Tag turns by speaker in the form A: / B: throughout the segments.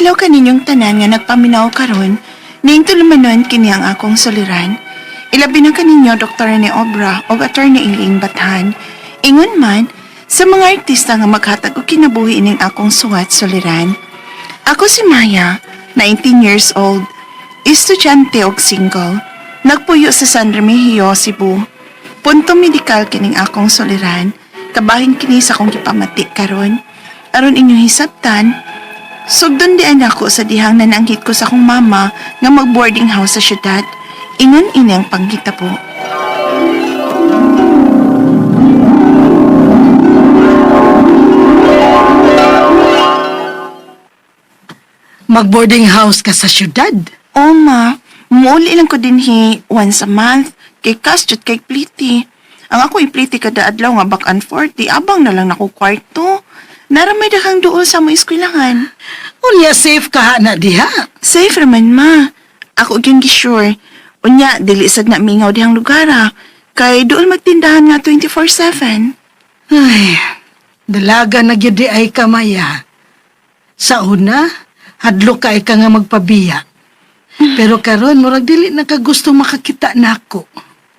A: adlaw kaninyong tanan nga nagpaminaw karon, ning tulumanon kini ang akong soliran. Ilabi na kaninyo Dr. ni Obra o Attorney Iling Bathan. Ingon man, sa mga artista nga maghatag og kinabuhi ining akong suwat soliran. Ako si Maya, 19 years old, estudyante og single. Nagpuyo sa San Remigio, Cebu. Punto medikal kining akong soliran, kabahin kini sa akong gipamati karon. Aron inyong hisabtan, sugdon di anak ko sa dihang nananghit ko sa akong mama nga mag-boarding house sa syudad. Ingon ini ang panggita po.
B: Mag-boarding house ka sa syudad.
A: O ma, muuli lang ko din hi once a month kay Kastut kay Pliti. Ang ako ipliti kada adlaw nga back and forth, di abang na lang nako kwarto. Naramay dakang duol sa mo eskwelahan.
B: Unya safe ka ha na diha.
A: Safe raman ma. Ako gyud gisure. Unya dili sad na mingaw dihang lugar ah. Kay duol magtindahan nga 24/7.
B: Ay, dalaga na gyud di ay kamaya. Sa una, hadlo ka ay ka nga magpabiya. Pero karon murag dili na ka gusto makakita nako.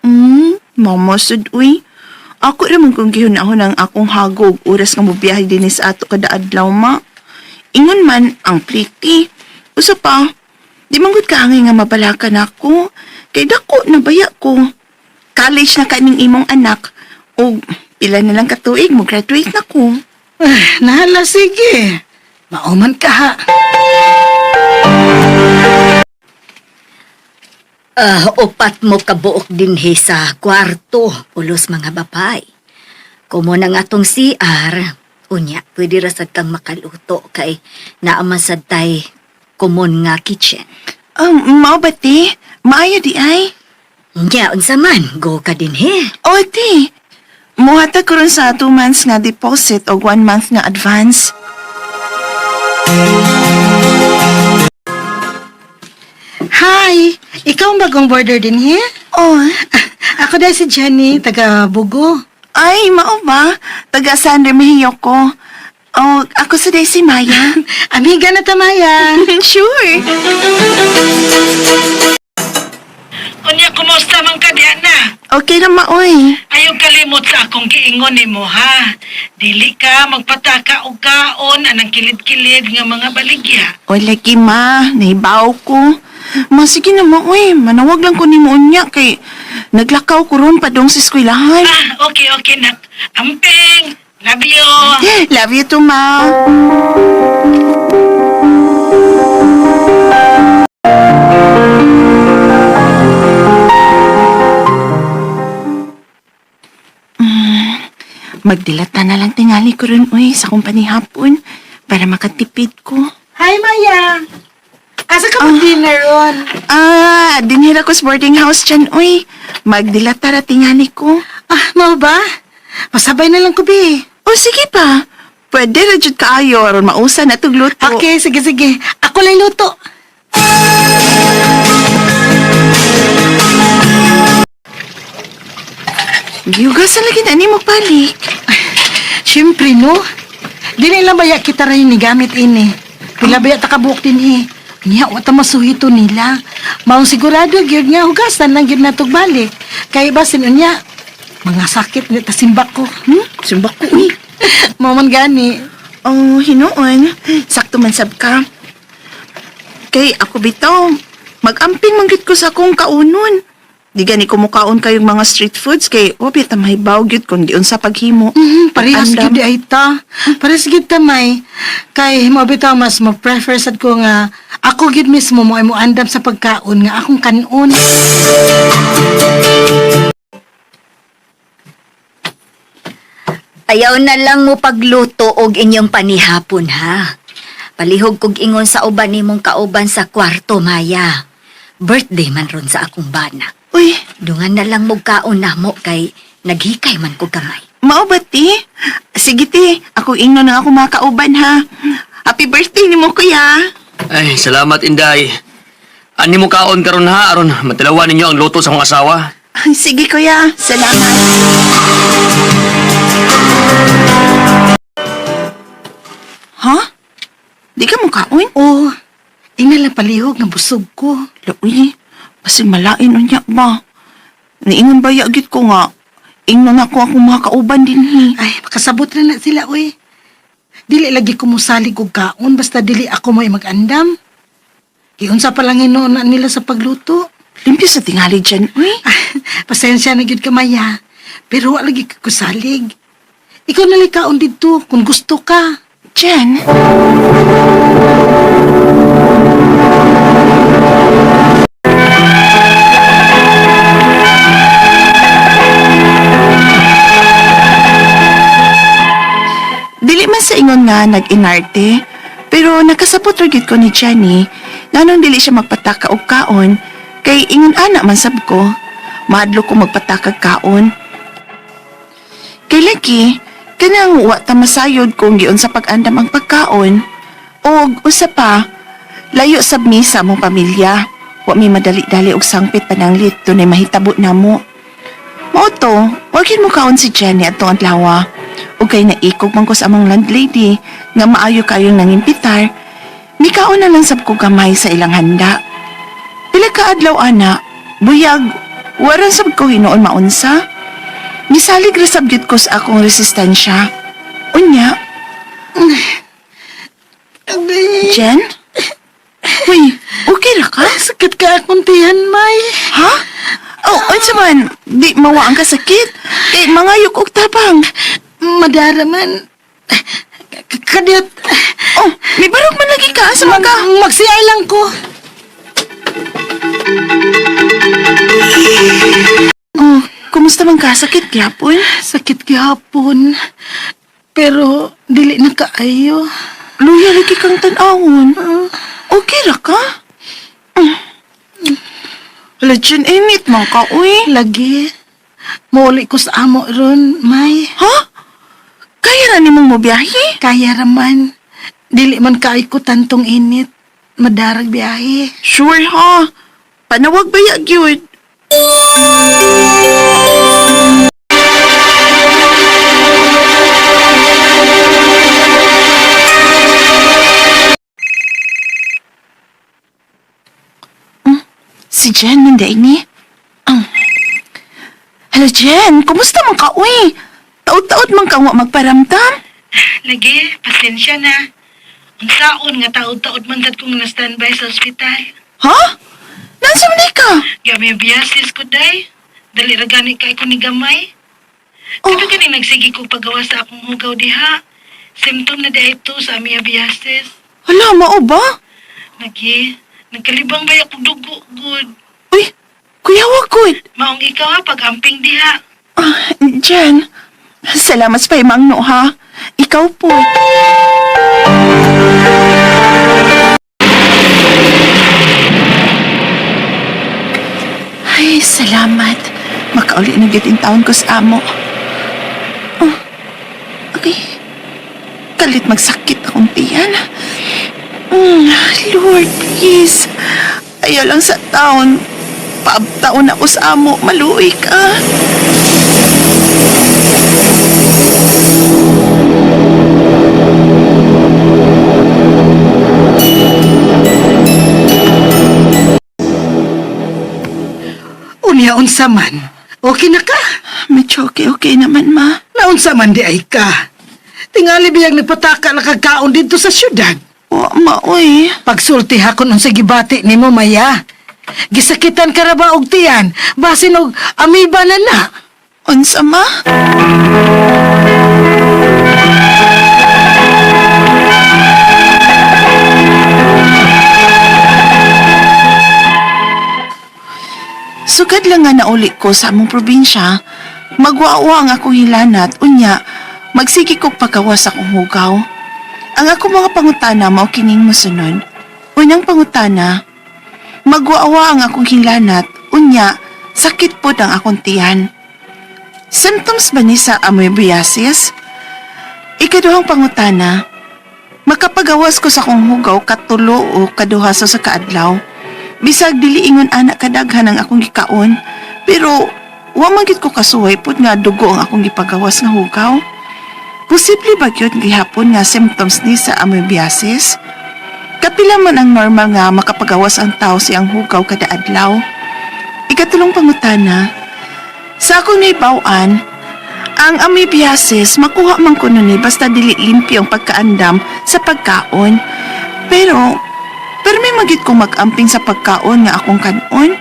A: Hmm, mama sud uy. Ako raman kung gihunahon ang akong hagog oras nga mobiyahe din sa ato kada adlaw ma. Ingon man ang pliti. Usa pa, di manggod ka angay nga mabalakan ako. Kay dako na baya ko. College na kaning imong anak. O pila na lang katuig mo graduate na ko.
B: Ay, nahala sige. Mauman ka ha.
C: Ah, upat mo kabuok din he sa kwarto, ulos mga babay. Kumo na nga tong CR, unya, pwede rasad kang makaluto kay naaman sad tay kumon nga kitchen.
A: Um, mao ba ti? Maayo di ay?
C: Unya, unsa man, go ka din he.
A: O ti, muhatag ko ron sa 2 months nga deposit o 1 month nga advance.
B: Hi! Ikaw ang bagong border din he?
A: Oh,
B: Ako dahil si Jenny, taga Bugo.
A: Ay, mao ba? Taga San Remigio ko. Oh, ako sa si Maya.
B: Amiga na tamaya.
A: sure.
D: Unya, kumusta man ka diyan na?
A: Okay na maoy.
D: Ayaw kalimot sa akong giingon ni mo, ha? Dili ka magpataka og kaon anang kilid-kilid nga mga baligya.
A: O lagi ma, naibaw ko. Ma, sige na maoy. Manawag lang ko ni mo unya kay naglakaw ko ron padong sa eskwelahan.
D: Ah, okay, okay, nak. Amping! Love you!
A: Love you too, ma. Mm, Magdilata na lang tingali ko rin, uy, sa kumpani hapon para makatipid ko.
B: Hi, Maya! Asa ka mag-dinner ron?
A: Ah, dinhira ko sa boarding house dyan, uy. Magdilata ra tingali ko.
B: Ah, mau ba? Masabay na lang ko, Bi.
A: O sige pa. Pwede ra jud kaayo aron mausa na tug luto.
B: Okay, sige, sige. Ako lang luto.
A: Giugasan lagi na ni mo balik.
B: Siyempre, no? Dili lang baya kita rin ni gamit ini. Pila baya takabuok din eh. Niya, wata masuhito nila. Maong sigurado, gyud nga hugasan lang gyud natog balik. Kay basin niya, mga sakit ni tasimbak ko. Hmm?
A: Simbak ko, uy.
B: Maman gani.
A: Oh, hinuon. Sakto man sab ka. Kay ako bitaw, mag-amping manggit ko sa akong kaunon. Di gani ko mukaon kayong mga street foods kay obi ta may gyud kun giun sa paghimo.
B: Mm, parehas gyud ay ta. Parehas gyud ta may. Kay mo bitaw mas mo prefer sad ko nga ako gyud mismo mo ay mo andam sa pagkaon nga akong kanon.
C: Ayaw na lang mo pagluto og inyong panihapon, ha? Palihog kog ingon sa uban nimong kauban sa kwarto, Maya. Birthday man ron sa akong bana.
A: Uy,
C: Dungan na lang mo kaon na mo kay naghikay man ko gamay.
A: mao ba ti? Sige ti, ako ingno na ako mga kauban ha. Happy birthday ni mo kuya.
E: Ay, salamat Inday. Ani mo kaon karon ha aron matalawan ninyo ang luto sa akong asawa.
A: Ay, Sige kuya, salamat. Ha? Di ka mo kaon?
B: Oh, ingala palihog nga busog ko.
A: Lawi, basig malain unya ba? Niingon ba yagit ko nga, ingnon ako akong mga kauban din hi.
B: Ay, makasabot na na sila, uy. Dili lagi ko musalig og kaon, basta dili ako mo mag-andam. Iyon sa palanginoon na nila sa pagluto.
A: Limpyo sa tingali dyan, uy.
B: Ah, pasensya na gyud ka, Maya. Pero wa lagi ka kusalig. Ikaw na kaon dito kung gusto ka.
A: Jen, man sa ingon nga nag-inarte, pero nakasapot ragit ko ni Jenny nga nung dili siya magpataka og kaon, kay ingon ana man sab ko, maadlo ko magpatakag kaon. Kay lagi, kanang wa ta masayod kung giun sa pag-andam ang pagkaon. Og usa pa, layo sab mi sa among pamilya. Wa mi madali-dali og sangpit pananglit tunay mahitabo namo. Mao to, wagin mo kaon si Jenny at tuong adlaw. O kay naikog man ko sa among landlady nga maayo kayong nangimpitar, mikaon na lang sab ko gamay sa ilang handa. Pila ka adlaw ana, buyag, waran sab ko hinuon maunsa. Misalig ra sab gyud ko sa akong resistensya. Unya, Jen? Uy, okay ra ka?
B: Sakit ka akong tiyan, May.
A: Ha? Oh, unsa man, di mawaan ka sakit. Kay mangayok og tabang.
B: Madara man. K- Kadiyot.
A: Oh, may barog man lagi ka sa
B: Mag,
A: mga...
B: magsiyay lang ko.
A: Oh, kumusta man ka? Sakit gyapon?
B: Sakit gihapon. Pero dili na kaayo.
A: Luya lagi kang tanawon. Okay ra ka? Legend init man ka, uy.
B: Lagi. Muli ko sa amo ron, May.
A: Ha? Kaya na nimong mobiyahe?
B: Kaya raman. Dili man kaay ko tantong init. Madarag biyahe.
A: Sure ha. Panawag ba yun? Hmm, Si Jen, hindi ini. Ah. Hello, Jen. Kumusta man ka, uy? Taot-taot man ka magparamdam?
D: Lagi, pasensya na. Ang saon nga taod-taod man dad kong na-standby sa ospital.
A: Ha? Nansa man ka?
D: Gami biyasis ko, day. Dali ra gani kay ko ni gamay.
A: Oh.
D: Kada gani nagsigi ko pagawa sa akong hugaw diha. Symptom na di ito sa aming biyasis.
A: Hala, mao ba?
D: Lagi, nagkalibang ba ako dugo, good.
A: Uy, kuya wagod.
D: Maong ikaw ha, pag-amping diha.
A: Ah, Jen, salamat sa paimang no ha. Ikaw po. Ay, salamat. Makauli na gitin taon ko sa amo. Oh, okay. Kalit magsakit akong tiyan. Mm, Lord, please. Ayaw lang sa taon. Paabtaon ako sa amo. Maluwi ka.
B: Unya-unsa man. Okay na ka?
A: Medyo okay-okay naman, ma.
B: Naunsa man di ay ka. Tingali biyang nagpataka na kagkaon dito sa syudad.
A: O, ma, uy.
B: Pagsulti hakon unsa gibati nimo Maya. Gisakitan ka ra ba og tiyan? Basin og amiba na na.
A: Unsa, ma? Sugad lang nga nauli ko sa among probinsya, magwawa ang akong hilanat, unya, magsigi ko pagkawas akong hugaw. Ang ako mga pangutana mao kining mosunod. Unang pangutana, magwawa ang akong hilanat, unya, sakit po ang akong tiyan. Symptoms ba ni sa amoebiasis? Ikaduhang pangutana, makapagawas ko sa kong hugaw katulo o kaduha sa kaadlaw. Bisag dili ingon anak kadaghan ang akong gikaon, pero wa man gid ko kasuway pud nga dugo ang akong gipagawas nga hugaw. Posible ba gyud gihapon nga symptoms ni sa amoebiasis? Kapila man ang normal nga makapagawas ang tao siyang hugaw kada adlaw. Ikatulong pangutana, sa akong naibawaan, ang amoebiasis makuha man kuno ni basta dili limpyo ang pagkaandam sa pagkaon. Pero, pero may magit kong mag-amping sa pagkaon nga akong kanon.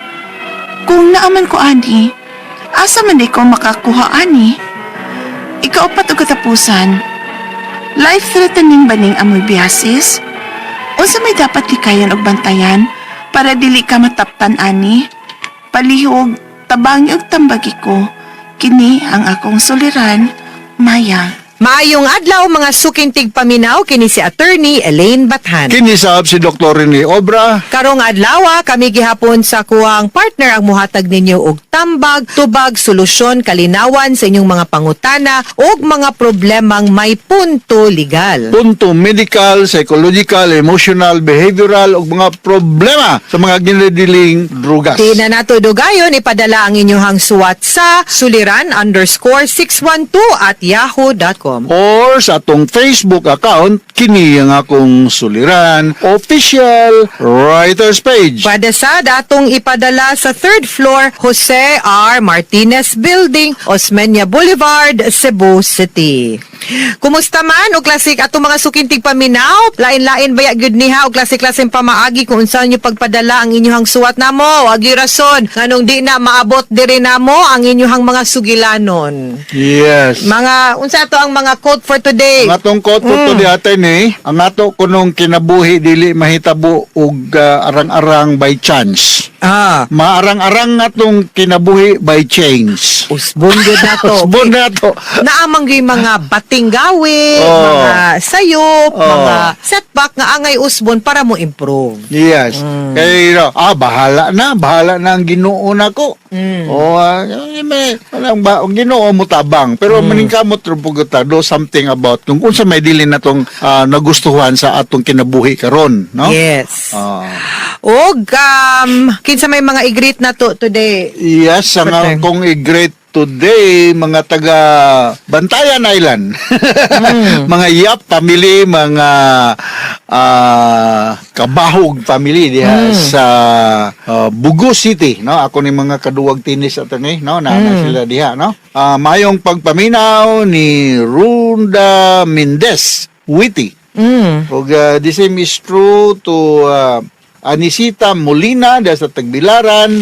A: Kung naaman ko ani, asa man di ko makakuha ani? Ikaapat o katapusan, life-threatening ba ning amoebiasis? Unsa may dapat likayan og bantayan para dili ka mataptan ani? Palihog, tabangi og tambagi ko. Kini ang akong suliran, Maya.
F: Maayong adlaw mga sukintig paminaw kini si attorney Elaine Bathan.
G: Kinisab si Dr. Rene Obra.
F: Karong adlaw kami gihapon sa kuwang partner ang muhatag ninyo og tambag, tubag, solusyon, kalinawan sa inyong mga pangutana ug mga problemang may punto legal.
G: Punto medical, psychological, emotional, behavioral ug mga problema sa mga ginadiling drugas.
F: Di na nato dugayon, ipadala ang inyong suwat sa suliran underscore 612 at yahoo.com.
G: Or sa atong Facebook account, kini ang akong suliran, official writers page.
F: Pwede sa datong ipadala sa third floor Jose R. Martinez Building, Osmeña Boulevard, Cebu City. Kumusta man o klasik ato mga sukintig paminaw? Lain-lain baya gyud niha o klasik-klaseng pamaagi kung unsa nyo pagpadala ang inyong suwat namo? Gyud rason nganong di na maabot diri namo ang inyong mga sugilanon.
G: Yes.
F: Mga unsa to ang mga quote for today?
G: Ang atong quote po to di atay ni, ang ato kunong kinabuhi dili mahitabo og ah, arang-arang by chance.
F: Ah,
G: Maarang-arang atong kinabuhi by change.
F: usbon gyud na to.
G: Usbon na to.
F: naamang gyud mga bating gawin,
G: Oh.
F: mga sayop,
G: Oh.
F: mga setback nga angay usbon para mo improve.
G: Yes. Kaya no, ah bahala na, bahala na ang Ginoo nako.
F: Mm.
G: O ah, eh, may walang ba ang Ginoo mo tabang pero maningkamot ro pugata do something about kung unsa may dili natong ah, nagustuhan sa atong kinabuhi karon, no?
F: Yes.
G: Ah,
F: Og um, kinsa may mga i-greet na to today.
G: yes, ang akong i-great today mga taga Bantayan Island. mga Yap family, mga ah, Kabahog family diha sa ah, Bugo City, no? Ako ni mga kaduwag tinis ato ni, no? Na, na sila diha, no? Ah, mayong pagpaminaw ni Runda Mendez Witty.
F: Mm.
G: Og uh, the same is true to uh, Anisita Molina da sa Tagbilaran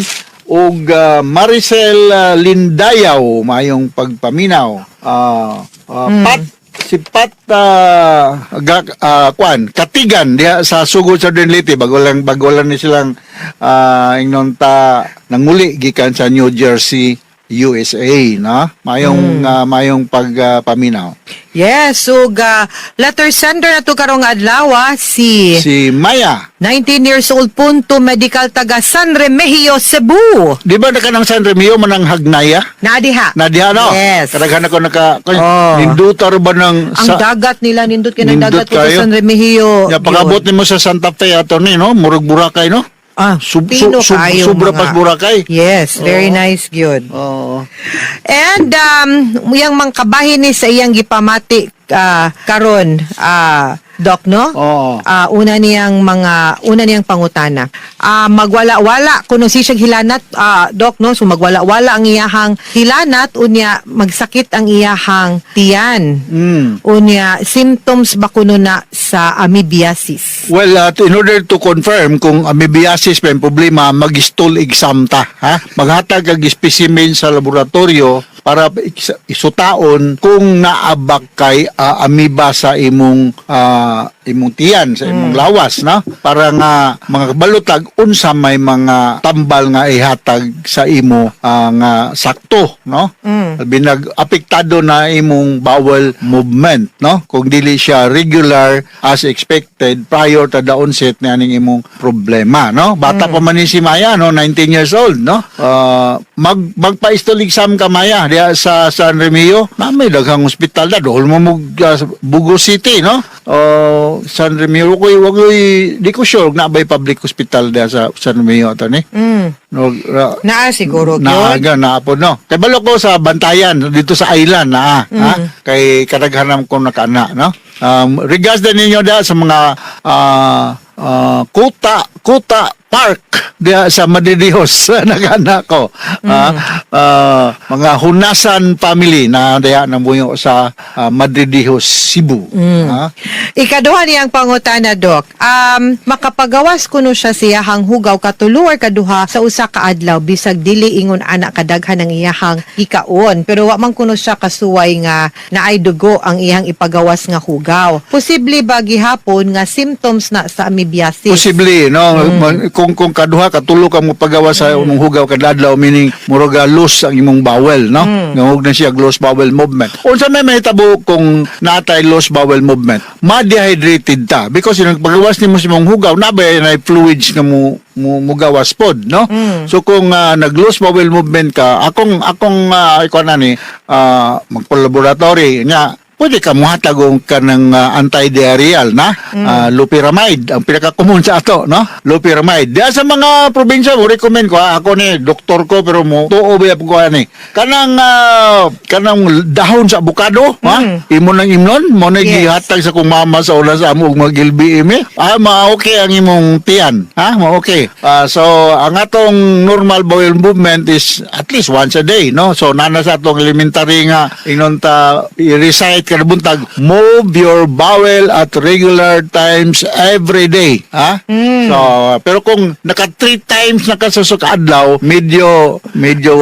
G: ug uh, Maricel uh, Lindayaw mayong pagpaminaw. Uh, uh, Pat si Pat uh, ga, uh, kwan Katigan diha sa Sugod sa Leyte. Bago lang bago lang ni silang uh, ingnon ta nanguli gikan sa New Jersey USA na mayong uh, mayong pagpaminaw
F: Yes, so uh, letter sender na to karong adlaw si
G: si Maya
F: 19 years old punto medical taga San Remigio, Cebu.
G: Di ba na ka ng San Remio manang hagnaya?
F: Nadiha.
G: Na diha no?
F: Yes.
G: Kadaghan ako naka
F: Oh.
G: nindutar ba ng
F: Ang dagat nila nindot kay ng
G: Nindot
F: dagat ko sa
G: kayo?
F: San Remigio.
G: Ya pagabot nimo sa Santa Fe ato ni no, murag Boracay no?
F: Ah,
G: Sub,
F: pino
G: sub, sub,
F: kayo
G: sobra
F: mga-
G: pas Boracay.
F: Yes, very nice gyud.
G: Oo.
F: And um yang mga kabahin ni sa iyang gipamati ah, karon ah Doc no?
G: Oo.
F: Ah, una niyang mga una niyang pangutana. Ah, magwala-wala kuno si siya hilanat ah, Doc no, so magwala-wala ang iyahang hilanat unya magsakit ang iyahang tiyan.
G: Mm.
F: Unya symptoms ba kuno na sa amoebiasis?
G: Well, at in order to confirm kung amoebiasis pa yung problema, mag-stool exam ta. Ha? Maghatag kag specimen sa laboratorio para is- isutaon kung naabak kay ah, amoeba sa imong ah, imong tiyan, sa imong lawas, no? Para nga mga balutag unsa may mga tambal nga ihatag sa imo ah, nga sakto, no? Binag apektado na imong bowel movement, no? Kung dili siya regular as expected prior to the onset na aning imong problema, no? Bata pa man ni si Maya, no? 19 years old, no? Ah, mag magpa-histol exam ka Maya diya sa San Remio. Na may daghang ospital da dool mo mo ah, sa Bugo City, no? Oh, San Remio ko wag di ko sure na bay public hospital diya sa San Remio ato ni.
F: Mm.
G: No, ra-
F: Naa siguro gyud.
G: Naaga na po no. Kay balo ko sa Bantayan dito sa island na ha. Kay kadaghanan ko nakana no. Um, regards din ninyo da sa mga ah, ah, Kuta Kuta Park diya sa Madidihos nagana ko Ah, ah, mga Hunasan family na diya namuyo sa ah, Madidihos Cebu Ah,
F: Ikaduha niyang pangutana, Dok. Um, makapagawas kuno siya siyahang hugaw katulo or kaduha sa usa ka adlaw bisag dili ingon anak kadaghan ng iyahang ikaon. Pero wa man kuno siya kasuway nga naay dugo ang iyang ipagawas nga hugaw. Posible ba gihapon nga symptoms na sa amoebiasis?
G: Posible, no? Man- Kung, kung kaduha, katulo ka mo pagawa sa imong hugaw kada adlaw, meaning muraga loose ang imong bowel, no? Nga huwag na siya loose bowel movement. Unsa may mahitabo kung natay loose bowel movement, ma-dehydrated ta. Because yung pagawas ni mo sa imong hugaw, nabay na fluids nga mo mo mugawas pod no so kung ah, nag-loose bowel movement ka akong akong uh, ikaw na ni ah, magpalaboratory nya pwede ka muhatag ka ng ah, anti-diarrheal na? Ah, loperamide ang pinaka-common sa ato no? Loperamide diya sa mga probinsya mo recommend ko ah, ako ni doktor ko pero mo tuo ba ko ani kanang ah, kanang dahon sa avocado ha? Imo nang imnon mo na
F: Yes.
G: gihatag sa kong mama sa una sa amo og magilbi imi. Ah ma okay ang imong tiyan ha? Ma okay Ah, so ang atong normal bowel movement is at least once a day no? So nana sa atong elementary nga ingnon ta i-recite kada buntag move your bowel at regular times every day ha? So pero kung naka three times na ka sa suka adlaw medyo medyo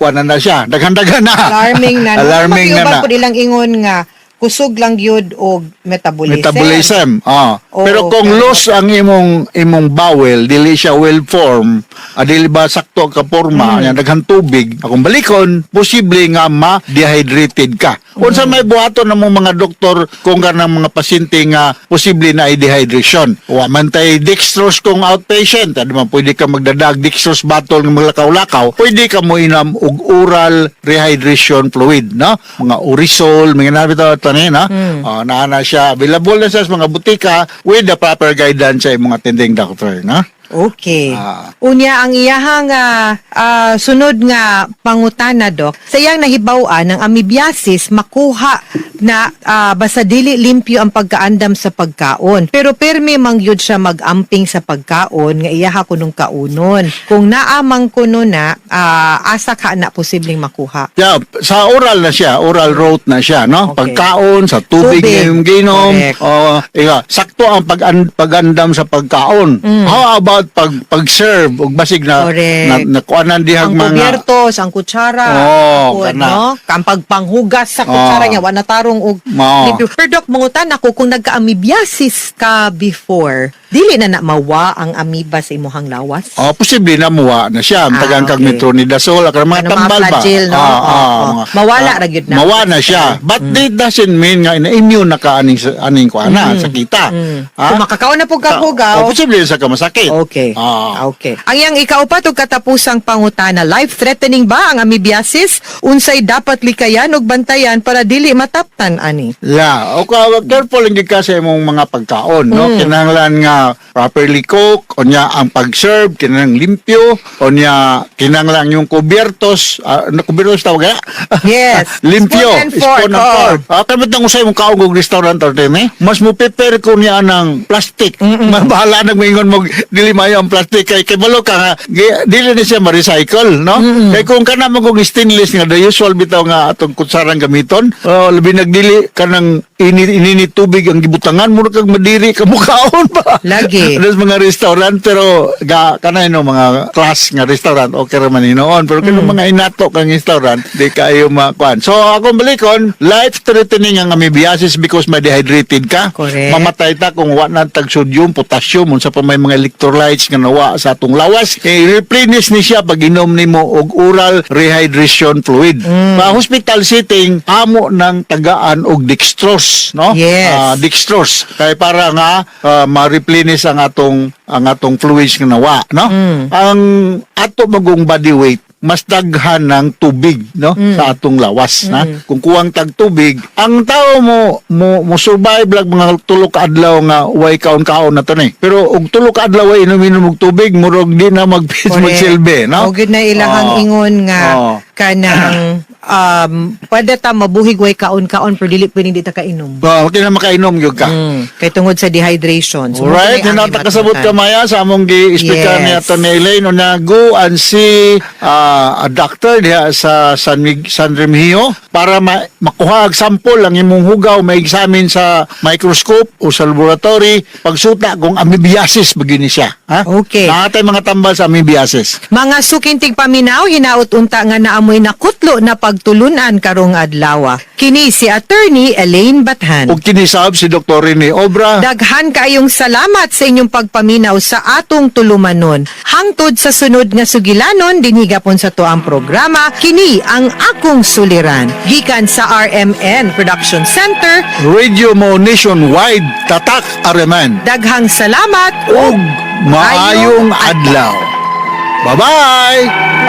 G: kuha na siya. Daghan-daghan na.
F: Alarming na.
G: alarming na na.
F: po nilang ingon nga kusog lang yun og metabolism.
G: metabolism. Ah.
F: Oo,
G: Pero kung
F: pero-
G: loose ang imong imong bowel, dili siya well form, ah, dili ba sakto ka porma,
F: Hmm.
G: mm. daghang tubig, akong balikon, posible nga ma-dehydrated ka.
F: Hmm.
G: Unsa may buhaton ng mga doktor kung kanang mga pasyente nga posible na dehydration. Wa man tay dextrose kung outpatient, adi man pwede ka magdadag dextrose bottle nga maglakaw-lakaw, pwede ka mo inam og oral rehydration fluid, no? Mga Urisol, mga nabito tanin, ha? Ah, naa na siya available na sa mga butika with the proper guidance sa imong attending doctor, no?
F: Okay.
G: Ah.
F: Unya ang iyahang ah, ah, sunod nga pangutana dok, sa iyang nahibaw-an ng amoebiasis makuha na ah, basta dili limpyo ang pagkaandam sa pagkaon. Pero permi mang yun siya magamping sa pagkaon nga iyaha kunong kaunon. Kung naamang kuno na ah, asa ka na posibleng makuha.
G: Yeah, sa oral na siya, oral route na siya, no?
F: Okay.
G: Pagkaon, sa tubig,
F: Tubig.
G: yung ginom,
F: Correct.
G: oh, ika, sakto ang pag pagandam sa pagkaon. How about pag pag-serve ug basig na
F: Correct.
G: na, dihang
F: ang
G: mga
F: kubyertos, ang kutsara, tapos,
G: kana.
F: no? Ang pagpanghugas sa kutsara
G: Oo.
F: niya, wala tarong og limpyo. Pero Dok, mangutan ako, kung nagka-amoebiasis ka before, dili na na mawa ang amoeba sa imuhang lawas?
G: Oh, posible na muwa na siya. Ang
F: Ah,
G: tagang kag
F: okay.
G: metronidazole, kag mga
F: Ano, mga
G: tambal ba?
F: no?
G: Ah,
F: Oo,
G: ah, mga-
F: Mawala
G: ah,
F: ra gyud na.
G: Mawa na siya. But it doesn't mean nga na-immune na ka aning, aning ko ana, sa kita.
F: Mm.
G: Ha?
F: Kung makakaon na po ka
G: Oh,
F: hugaw,
G: posible sa kamasakit.
F: Okay.
G: Ah.
F: Okay. Ang iyang ikaupat ug katapusang pangutana, life-threatening ba ang amoebiasis? Unsay dapat likayan ug bantayan para dili mataptan ani?
G: Yeah, o ka careful lang gid ka sa imong mga pagkaon, no? Kinahanglan nga properly cook, o niya ang pag-serve, kinahanglan limpyo, o niya kinahanglan yung kubyertos, uh, na kubyertos tawag kaya?
F: Yes.
G: limpyo,
F: Spoon and fork,
G: spoon and fork. Ah, kamit nang usay mong kaong og restaurant or time, eh? Mas mo prepare ko niya ng plastic. Mas bahala nang maingon mo dili mayo ang plastic kay kay balo ka nga gi- dili na siya ma-recycle, no? Kay kung kana mo kog stainless nga the usual bitaw nga atong kutsarang gamiton, oh, labi nagdili ka ng init init tubig ang gibutangan mo kag madiri ka mukaon pa.
F: Lagi.
G: Alas mga restaurant pero ga kanay no mga class nga restaurant okay ra man hinoon pero kung mga inato kang restaurant di kayo makuan. So akong balikon life threatening ang amoebiasis because may dehydrated ka.
F: Correct.
G: Mamatay ta kung wa na tag sodium, potassium unsa pa may mga electrolytes nga nawa sa atong lawas. Eh, replenish ni siya pag inom nimo og oral rehydration fluid. Sa hospital setting amo ng tagaan og dextrose, no?
F: Yes.
G: Ah, dextrose kay para nga ah, ma-replenish ang atong ang atong fluids nga nawa no? Ang ato magong body weight mas daghan ng tubig no? Sa atong lawas na? Kung kuwang tag tubig ang tao mo mo, mo survive lang mga tulo ka adlaw nga way kaon-kaon na to ni. Pero og tulo ka adlaw way inom-inom og tubig murag di na mag
F: Correct.
G: magsilbi no?
F: O gid na ilahang
G: Oo.
F: ingon nga
G: Oo.
F: Ka ng um, pwede ta mabuhig way kaon-kaon pero dili pwedeng di ta kainom.
G: Ba, uh, na makainom gyud ka.
F: Mm, kay tungod sa dehydration. So,
G: Alright, hinata kasabot ka maya sa among gi-speaker
F: Yes.
G: ni ato ni Elaine o na go and see ah, a doctor diha sa San, Mig- San Remigio para ma- makuha og sample ang imong hugaw may examine sa microscope o sa laboratory pagsuta kung amoebiasis begini siya ha
F: Okay.
G: Nakatay mga tambal sa amoebiasis
F: Mga sukintig paminaw, hinaut unta nga naamoy nakutlo na pagtulunan karong adlaw. Kini si attorney Elaine Bathan.
G: ug kinisab si Dr. Rene Obra
F: Daghan kayong salamat sa inyong pagpaminaw sa atong tulumanon. Hangtod sa sunod nga sugilanon, dinhigapon sa to ang programa, kini ang akong suliran. Gikan sa RMN Production Center,
G: Radio Mo Nationwide Tatak Areman
F: daghang salamat
G: ug maayong adlaw Bye-bye!